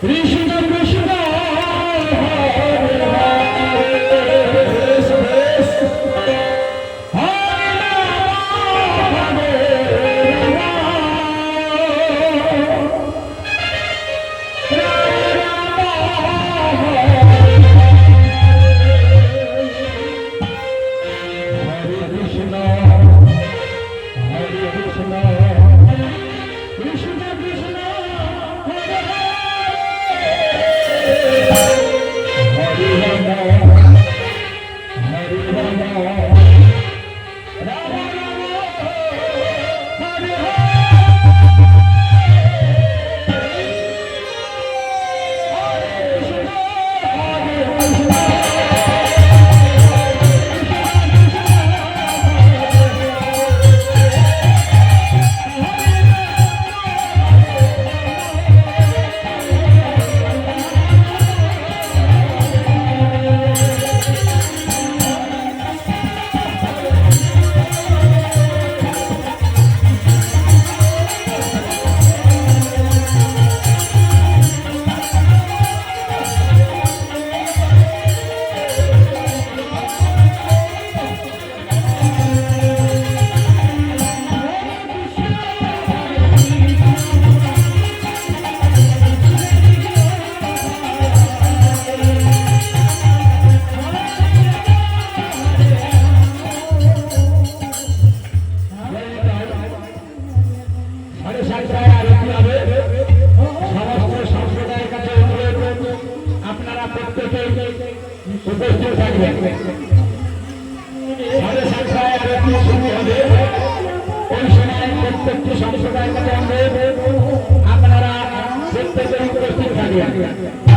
কৃষ্ণ উপস্থিত থাকবেন। সাড়ে সাতটায় আরতি শুরু হবে ওই সময় প্রত্যেকটি সম্প্রদায়ের কাছে অনুরোধ আপনারা প্রত্যেকের উপস্থিত থাকবেন